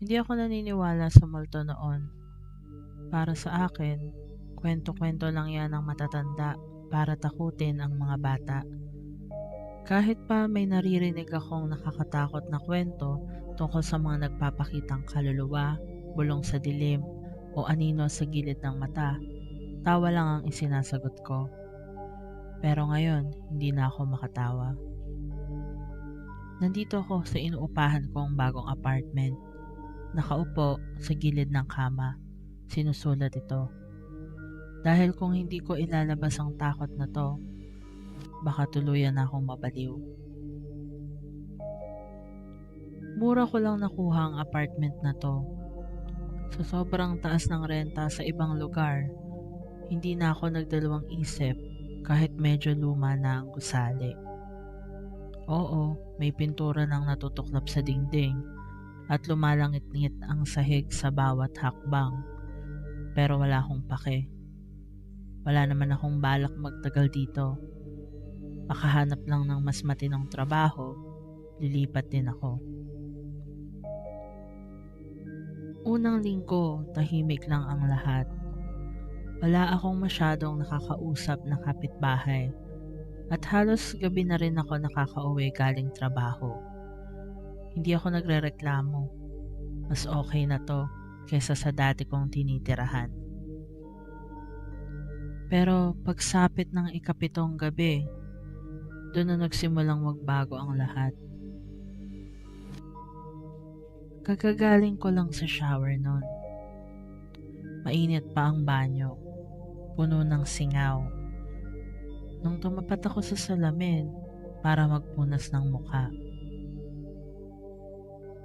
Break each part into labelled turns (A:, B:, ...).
A: Hindi ako naniniwala sa multo noon. Para sa akin, kwento-kwento lang yan ng matatanda para takutin ang mga bata. Kahit pa may naririnig akong nakakatakot na kwento tungkol sa mga nagpapakitang kaluluwa, bulong sa dilim, o anino sa gilid ng mata, tawa lang ang isinasagot ko. Pero ngayon, hindi na ako makatawa. Nandito ako sa inuupahan kong bagong apartment. Nakaupo sa gilid ng kama. Sinusulat ito. Dahil kung hindi ko ilalabas ang takot na to, baka tuluyan akong mabaliw. Mura ko lang nakuha ang apartment na to. Sa sobrang taas ng renta sa ibang lugar, hindi na ako nagdalawang isip kahit medyo luma na ang gusali. Oo, may pintura nang natutuklap sa dingding at lumalangit-ngit ang sahig sa bawat hakbang. Pero wala akong pake. Wala naman akong balak magtagal dito. Makahanap lang ng mas matinong trabaho, lilipat din ako. Unang linggo, tahimik lang ang lahat. Wala akong masyadong nakakausap na kapitbahay at halos gabi na rin ako nakakauwi galing trabaho. Hindi ako nagrereklamo. Mas okay na to kaysa sa dati kong tinitirahan. Pero pagsapit ng ikapitong gabi, doon na nagsimulang magbago ang lahat. Kagagaling ko lang sa shower noon. Mainit pa ang banyo, puno ng singaw. Nung tumapat ako sa salamin para magpunas ng muka,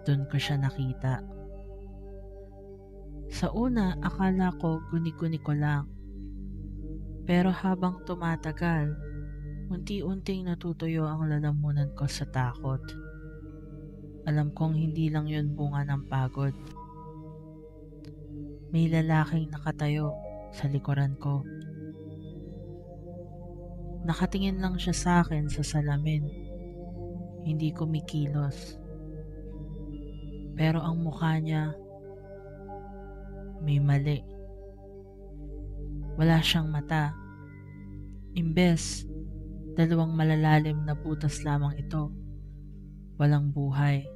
A: doon ko siya nakita. Sa una, akala ko guni-guni ko lang. Pero habang tumatagal, unti-unting natutuyo ang lalamunan ko sa takot. Alam kong hindi lang yun bunga ng pagod. May lalaking nakatayo sa likuran ko. Nakatingin lang siya sa akin sa salamin. Hindi kumikilos. Pero ang mukha niya may mali. Wala siyang mata. Imbes, dalawang malalalim na butas lamang ito. Walang buhay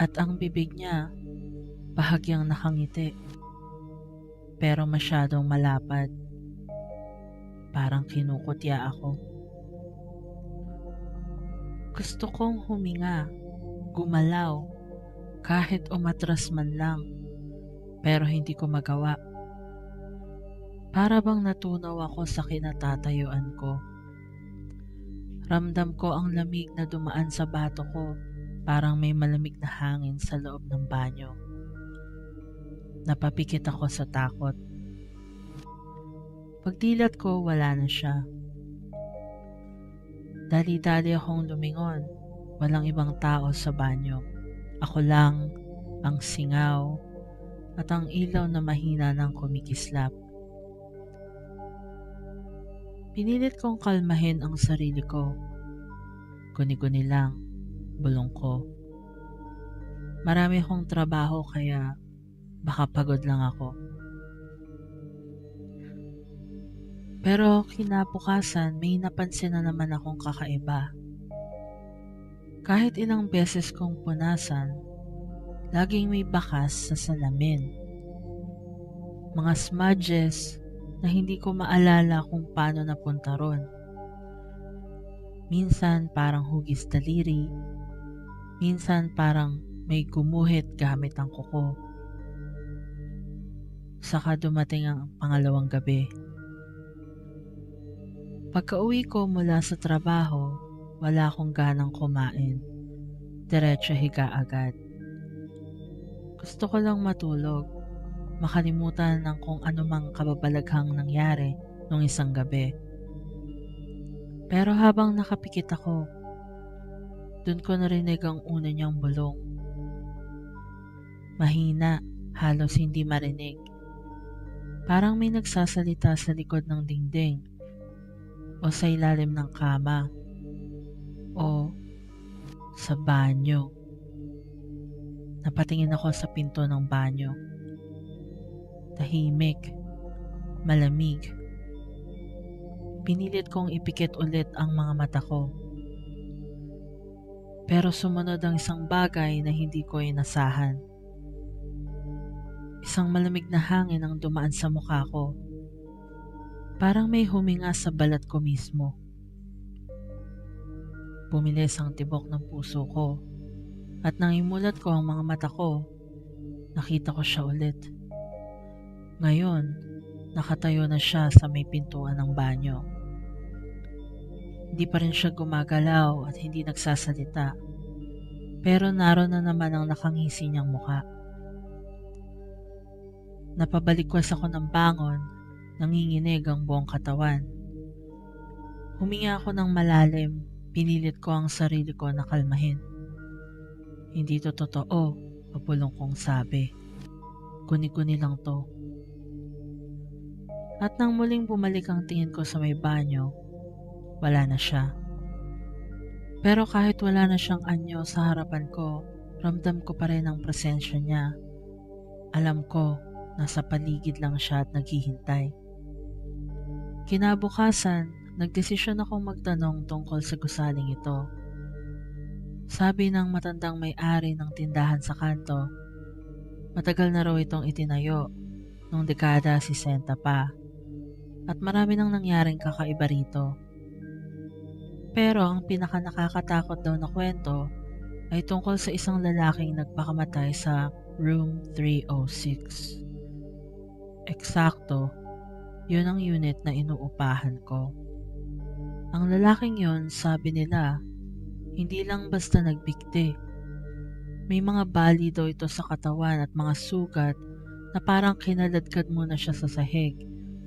A: at ang bibig niya bahagyang nakangiti pero masyadong malapad. Parang kinukutya ako. Gusto kong huminga, gumalaw, kahit umatras man lang, pero hindi ko magawa. Para bang natunaw ako sa kinatatayuan ko. Ramdam ko ang lamig na dumaan sa bato ko Parang may malamig na hangin sa loob ng banyo. Napapikit ako sa takot. Pagdilat ko, wala na siya. Dali-dali akong lumingon. Walang ibang tao sa banyo. Ako lang, ang singaw, at ang ilaw na mahina ng kumikislap. Pinilit kong kalmahin ang sarili ko. Guni-guni lang bulong ko. Marami akong trabaho kaya baka pagod lang ako. Pero kinabukasan may napansin na naman akong kakaiba. Kahit ilang beses kong punasan, laging may bakas sa salamin. Mga smudges na hindi ko maalala kung paano napunta ron. Minsan parang hugis daliri, Minsan parang may gumuhit gamit ang kuko. Saka dumating ang pangalawang gabi. Pagka-uwi ko mula sa trabaho, wala akong ganang kumain. Diretso higa agad. Gusto ko lang matulog, makalimutan ng kung anumang kababalaghang nangyari nung isang gabi. Pero habang nakapikit ako, doon ko narinig ang una niyang bulong. Mahina, halos hindi marinig. Parang may nagsasalita sa likod ng dingding o sa ilalim ng kama o sa banyo. Napatingin ako sa pinto ng banyo. Tahimik. Malamig. Pinilit kong ipikit ulit ang mga mata ko. Pero sumunod ang isang bagay na hindi ko inasahan. Isang malamig na hangin ang dumaan sa mukha ko. Parang may huminga sa balat ko mismo. Bumilis ang tibok ng puso ko at nang imulat ko ang mga mata ko, nakita ko siya ulit. Ngayon, nakatayo na siya sa may pintuan ng banyo. Hindi pa rin siya gumagalaw at hindi nagsasalita. Pero naroon na naman ang nakangisi niyang muka. Napabalikwas ako ng bangon, nanginginig ang buong katawan. Huminga ako ng malalim, pinilit ko ang sarili ko na kalmahin. Hindi to totoo, mapulong kong sabi. Kuni-kuni lang to. At nang muling bumalik ang tingin ko sa may banyo, wala na siya. Pero kahit wala na siyang anyo sa harapan ko, ramdam ko pa rin ang presensya niya. Alam ko, nasa paligid lang siya at naghihintay. Kinabukasan, nagdesisyon akong magtanong tungkol sa gusaling ito. Sabi ng matandang may-ari ng tindahan sa kanto, matagal na raw itong itinayo nung dekada 60 pa at marami nang nangyaring kakaiba rito. Pero ang pinaka nakakatakot daw na kwento ay tungkol sa isang lalaking nagpakamatay sa room 306. Eksakto, yun ang unit na inuupahan ko. Ang lalaking yon sabi nila, hindi lang basta nagbikti. May mga bali daw ito sa katawan at mga sugat na parang kinaladkad muna siya sa sahig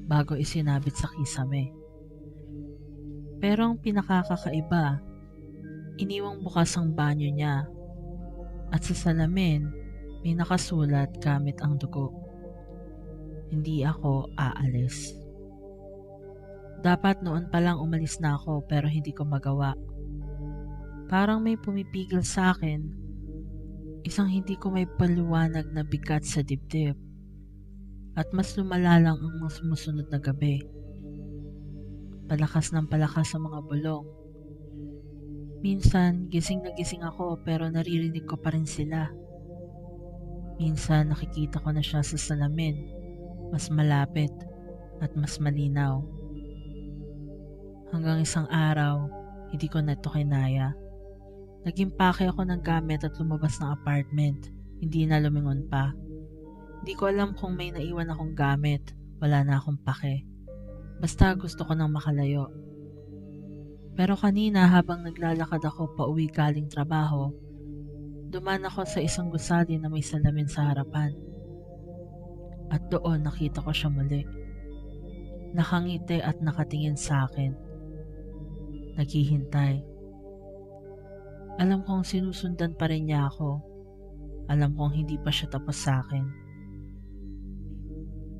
A: bago isinabit sa kisame. Pero ang pinakakakaiba, iniwang bukas ang banyo niya at sa salamin may nakasulat gamit ang dugo. Hindi ako aalis. Dapat noon pa lang umalis na ako pero hindi ko magawa. Parang may pumipigil sa akin, isang hindi ko may paliwanag na bigat sa dibdib at mas lumala lang ang mga sumusunod na gabi. Palakas ng palakas sa mga bulong. Minsan, gising na gising ako pero naririnig ko pa rin sila. Minsan, nakikita ko na siya sa salamin, mas malapit at mas malinaw. Hanggang isang araw, hindi ko na ito kinaya. Naging pake ako ng gamit at lumabas ng apartment, hindi na lumingon pa. Hindi ko alam kung may naiwan akong gamit, wala na akong pake. Basta gusto ko nang makalayo. Pero kanina habang naglalakad ako pa uwi galing trabaho, duman ako sa isang gusali na may salamin sa harapan. At doon nakita ko siya muli. Nakangiti at nakatingin sa akin. Naghihintay. Alam kong sinusundan pa rin niya ako. Alam kong hindi pa siya tapos sa akin.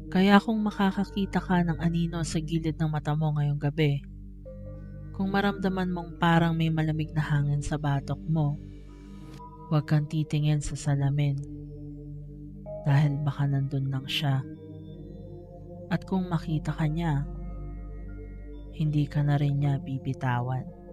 A: Kaya kung makakakita ka ng anino sa gilid ng mata mo ngayong gabi, kung maramdaman mong parang may malamig na hangin sa batok mo, huwag kang titingin sa salamin dahil baka nandun lang siya. At kung makita ka niya, hindi ka na rin niya bibitawan.